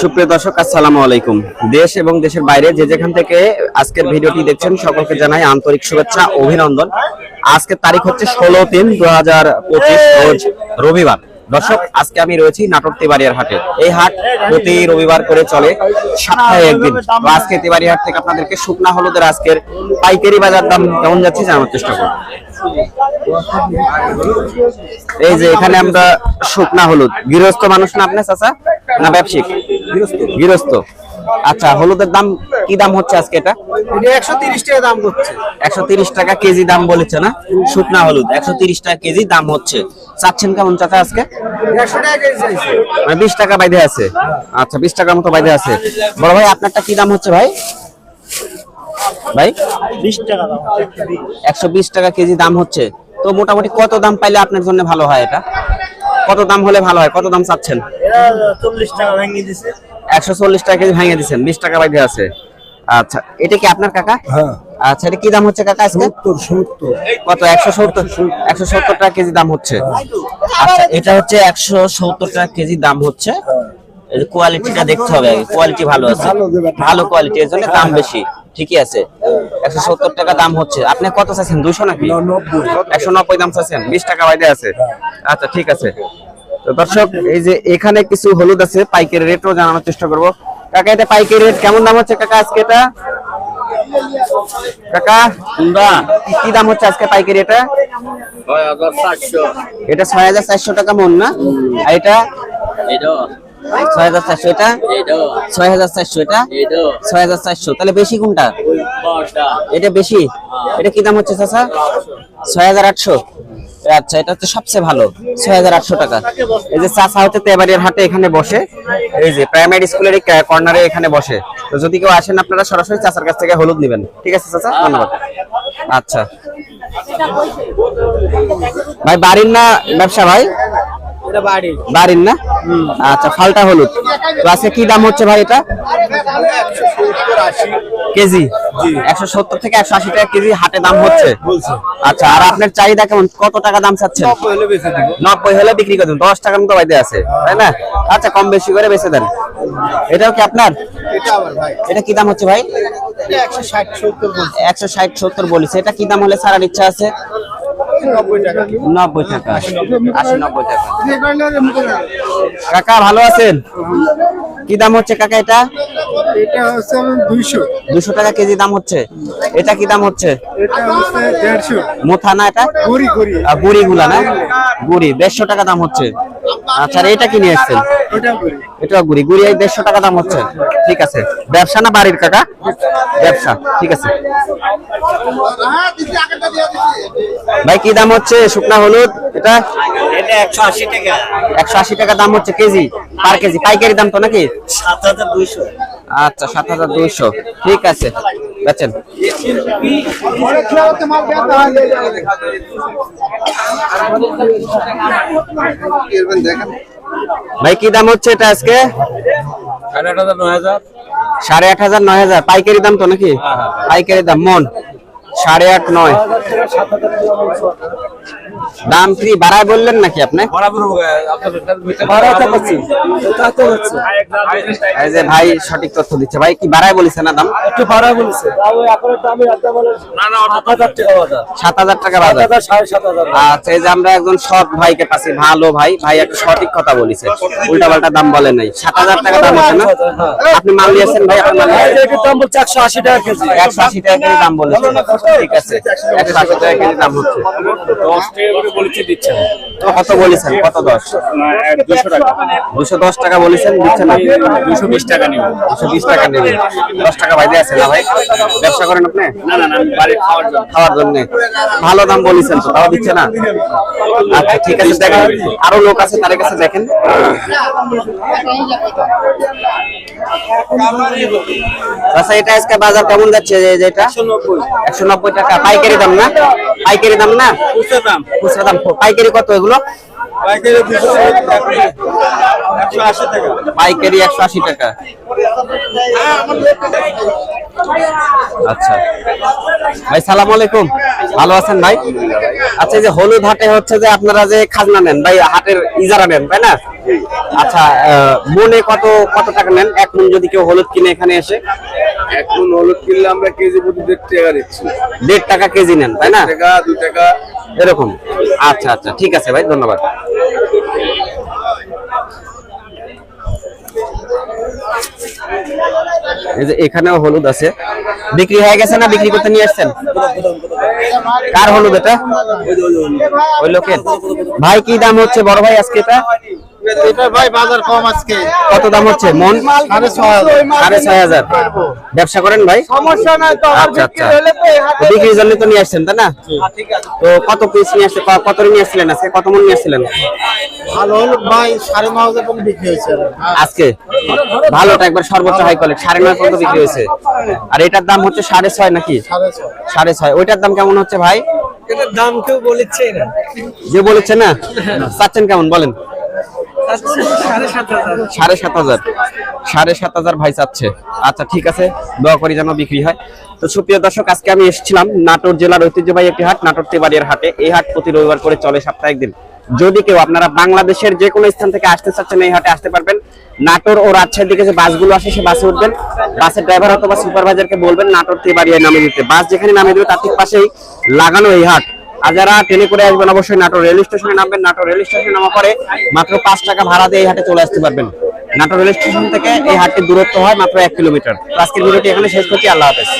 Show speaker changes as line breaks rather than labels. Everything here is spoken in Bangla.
সুপ্রিয় দর্শক, আসসালামু আলাইকুম। দেশ এবং দেশের বাইরে যে যেখান থেকে আজকের ভিডিওটি দেখছেন, সকলকে জানাই আন্তরিক শুভেচ্ছা, অভিনন্দন। আজকের তারিখ হচ্ছে ষোলো তিন দু হাজার পঁচিশ রোজ রবিবার। দর্শক, আজকে আমি রয়েছি নাটোর তেবাড়িয়ার হাটে। এই হাট প্রতি রবিবার করে চলে, সপ্তাহে একদিন। আজকে তেবাড়িয়া হাট থেকে আপনাদেরকে শুকনা হলুদের আজকের পাইকারি বাজার দাম কেমন যাচ্ছে জানার চেষ্টা করব। এই যে এখানে আমরা শুকনা হলুদ। গৃহস্থ মানুষ না আপনার চাচা? না ব্যবসায়িক? গৃহস্থ। আচ্ছা হলুদের দাম কি দাম হচ্ছে আজকে এটা?
একশো তিরিশ টাকা দাম করছে
একশো তিরিশ টাকা কেজি দাম বলেছে না? শুকনা হলুদ একশো তিরিশ টাকা কেজি দাম হচ্ছে। চাচ্ছেন কেমন চাচা আজকে?
একশো টাকা কেজি চাইছে।
মানে বিশ টাকা বাইধে আছে। আচ্ছা বিশ টাকার মতো বাইধে আছে। বড় ভাই আপনারটা কি দাম হচ্ছে ভাই? ভাই?
বিশ টাকা
একশো বিশ টাকা কেজি দাম হচ্ছে। তো মোটামুটি কত দাম পাইলে আপনার জন্য ভালো হয় এটা? কত দাম হলে ভালো হয়? কত দাম চাচ্ছেন?
চল্লিশ টাকা ভেঙে দিছে।
একশো চল্লিশ টাকা কেজি ভেঙে দিচ্ছেন বিশ টাকা বাইরে আছে। আচ্ছা এটা কি আপনার কাকা?
হ্যাঁ।
আচ্ছা এটা কি দাম হচ্ছে কাকা আজকে? কত একশো সত্তর? একশো সত্তর টাকা কেজি দাম হচ্ছে। আচ্ছা এটা হচ্ছে একশো সত্তর টাকা কেজি দাম হচ্ছে। কোয়ালিটিটা দেখতে হবে আগে। কোয়ালিটি ভালো আছে।
ভালো
কোয়ালিটি এর জন্য দাম বেশি। ঠিকই আছে। একশো সত্তর টাকা দাম হচ্ছে। আপনি কত চাচ্ছেন? দুশো নাকি? একশো নব্বই। দাম চাচ্ছেন? বিশ টাকা বাইরে আছে। আচ্ছা ঠিক আছে। তো দর্শক, এই যে এখানে কিছু হলুদ আছে, পাইকারি রেটও জানানোর চেষ্টা করব। কাকা এটা পাইকারি রেট কেমন দাম হচ্ছে কাকা আজকে এটা? কাকা কি- দাম হচ্ছে আজকে পাইকারি এটা? এটা ছয় হাজার চারশো টাকা মন না? আর এটা? ছয় হাজার ছয় হাজার চারশো, এটা? ছয় হাজার চারশো, তাহলে বেশি কোনটা? এটা বেশি? এটা কি দাম হচ্ছে ছয় হাজার আটশো। আচ্ছা এটা হচ্ছে সবচেয়ে ভালো ছয় হাজার আটশো টাকা। এই যে চাচা হচ্ছে তেবাড়িয়ার হাটে এখানে বসে। এই যে প্রাইমারি স্কুলের কর্নারে এখানে বসে। তো যদি কেউ আসেন আপনারা সরাসরি চাচার কাছ থেকে হলুদ নেবেন। ঠিক আছে চাচা? ধন্যবাদ। আচ্ছা। ভাই বাড়ির না ব্যবসা ভাই? বাড়ির। না? আচ্ছা ফালটা হলুদ। তো আজকে কি দাম হচ্ছে ভাই এটা? কেজি? একশো সত্তর থেকে একশো আশি টাকা কেজি হাটে দাম হচ্ছে।
বলছে।
আচ্ছা আর আপনার চাহিদা কেমন? কত টাকা দাম চাচ্ছেন?
হলে বেঁচে দিব।
নব্বই হলে বিক্রি করে দেন। দশ টাকার মতো বাইতে আছে তাই না? আচ্ছা কম বেশি করে বেচে দেন। এটাও কি আপনার?
এটা আবার ভাই।
এটা কি দাম হচ্ছে ভাই?
একশো ষাট সত্তর বলছে।
এটা কি দাম হলে ছাড়ার ইচ্ছা আছে?
নব্বই টাকা।
আশি নব্বই টাকা। কাকা ভালো আছেন? কি দাম হচ্ছে কাকা এটা?
এটা হচ্ছে দুইশো।
দুশো টাকা কেজি দাম হচ্ছে। এটা কি দাম হচ্ছে?
এটা হচ্ছে দেড়শো।
মোথা না এটা?
গড়ি গড়ি।
আহ, গুড়ি গুলা না? গুড়ি দেড়শো টাকা দাম হচ্ছে। আচ্ছা আর এটা কি নিয়ে এসছেন
ওটা গড়ি।
এটা গুড়ি। গুড়ি এই দেড়শো টাকা দাম হচ্ছে। ঠিক আছে। ব্যবসা না বাড়ির কাকা? ব্যবসা। ঠিক আছে। ভাই কি দাম হচ্ছে? শুকনা হলুদ? এটা?
এটা একশো আশি টাকা।
দাম হচ্ছে কেজি পার কেজি। পাইকারি দাম তো নাকি?
সাত হাজার দুইশো।
আচ্ছা সাত হাজার দুইশো। ঠিক আছে বেচেন। ভাই কি দাম হচ্ছে এটা আজকে? সাড়ে আট হাজার নয় হাজার। পাইকারি দাম তো নাকি? পাইকারি দাম মন। সাড়ে আট নয়। দাম কি বাড়ায় বললেন নাকি আপনি? যে ভাই সঠিক তথ্য দিচ্ছে। ভাই কি বাড়ায় বলেছে না দাম?
একটু ভাড়া বলছে।
সাত হাজার টাকা বাজার।
সাড়ে সাত হাজার।
আচ্ছা এই যে আমরা একজন সৎ ভাইকে পাচ্ছি ভালো ভাই। ভাই একটা সঠিক কথা বলেছে। উল্টা পাল্টা দাম বলে নাই। সাত হাজার টাকা দাম হচ্ছে না? আপনি মাল নিয়েছেন ভাই আপনার মাল? নিয়েছেন?
দাম বলছে একশো আশি টাকা কেজি।
একশো আশি টাকা কেজি দাম বলেছে। ঠিক আছে একশো আশি টাকা কেজি দাম হচ্ছে। কত বলেছেন? কত দশ? দুশো দশ টাকা বলেছেন দিচ্ছেন দুশো বিশ টাকা নেব। দুশো বিশ টাকা নেবেন। দশ টাকা বাইরে আছে না ভাই? ব্যবসা করেন আপনি? খাওয়ার জন্য। ভালো দাম বলেছেন তো তাও দিচ্ছে না? আচ্ছা ঠিক আছে দেখেন আরও লোক আছে তাদের কাছে দেখেন। আচ্ছা এটা আজকে বাজার কেমন যাচ্ছে যেটা? একশো নব্বই টাকা। পাইকারি দাম না? পাইকারি দাম না? খুচরা দাম। পাইকারি কত এগুলো? পাইকারি একশো আশি টাকা। আচ্ছা। ভাই সালাম আলাইকুম। ভালো আছেন ভাই? আচ্ছা এই যে হলুদ হাটে হচ্ছে যে আপনারা যে খাজনা নেন ভাই হাটের ইজারা নেন তাই না? আচ্ছা মনে কত কত টাকা নেন? এক মন যদি কেউ হলুদ কিনে এখানে এসে।
এখন হলুদ কিনলে আমরা কেজি প্রতি দেড় টাকা দিচ্ছি।
দেড় টাকা কেজি নেন তাই না?
টাকা দু টাকা।
এরকম। আচ্ছা আচ্ছা ঠিক আছে ভাই ধন্যবাদ। এই যে এখানেও হলুদ আছে। বিক্রি হয়ে গেছে না বিক্রি করতে নিয়ে আসছেন? কার হলুদ এটা? ওই লোকের। ভাই, কি দাম হচ্ছে বড় ভাই আজকে এটা?
এটা ভাই বাজার কম আজকে।
কত দাম হচ্ছে? মন?
সাড়ে ছয় হাজার।
সাড়ে ছয় হাজার। ব্যবসা করেন ভাই?
সমস্যা নাই তো
আচ্ছা আচ্ছা
হলে তো এই
তো
হাটে
বিক্রির জন্য তো নিয়ে আসছেন তাই না? তো কত পিস নিয়ে আসছে? কত নিয়ে আসছিলেন আজকে? কত মন নিয়ে আসছিলেন?
ভালো হলো ভাই সাড়ে ন হাজার টাকা বিক্রি হয়েছে।
আজকে? ভালোটা একবার সর্বোচ্চ হাই কোয়ালিটি সাড়ে নয় পর্যন্ত বিক্রি হয়েছে। আর এটার দাম হচ্ছে সাড়ে ছয় নাকি?
সাড়ে ছয়।
ওইটার দাম কেমন হচ্ছে ভাই?
এটার দাম কেউ বলেছে
যে বলেছে না? চাচ্ছেন কেমন? বলেন।
সাড়ে সাত হাজার।
সাড়ে সাত হাজার ভাই চাচ্ছে। আচ্ছা ঠিক আছে, দোয়া করি যেন বিক্রি হয়। তো সুপ্রিয় দর্শক, আজকে আমি এসেছিলাম নাটোর জেলার ঐতিহ্যবাহী একটি হাট, নাটোর তেবাড়িয়ার হাটে। এই হাট প্রতি রবিবার করে চলে সপ্তাহে একদিন যদি কেউ আপনারা বাংলাদেশের যে কোনো স্থান থেকে আসতে চাচ্ছেন, এই হাটে আসতে পারবেন। নাটোর ও রাজশাহীর দিকে যে বাসগুলো আসে, সে বাসে উঠবেন। বাসের ড্রাইভার অথবা সুপারভাইজারকে বলবেন, নাটোর তেবাড়িয়ায় নামিয়ে দিতে। বাস যেখানে নামিয়ে দেবে, তার ঠিক পাশেই লাগানো এই হাট। আর যারা ট্রেনে করে আসবেন, অবশ্যই নাটোর রেল স্টেশনে নামবেন। নাটোর রেল স্টেশনে নামা পরে মাত্র পাঁচ টাকা ভাড়া দিয়ে এই হাটে চলে আসতে পারবেন। নাটোর রেল স্টেশন থেকে এই হাটটির দূরত্ব হয় মাত্র এক কিলোমিটার। আজকের ভিডিওটি এখানে শেষ করছি। আল্লাহ হাফেজ।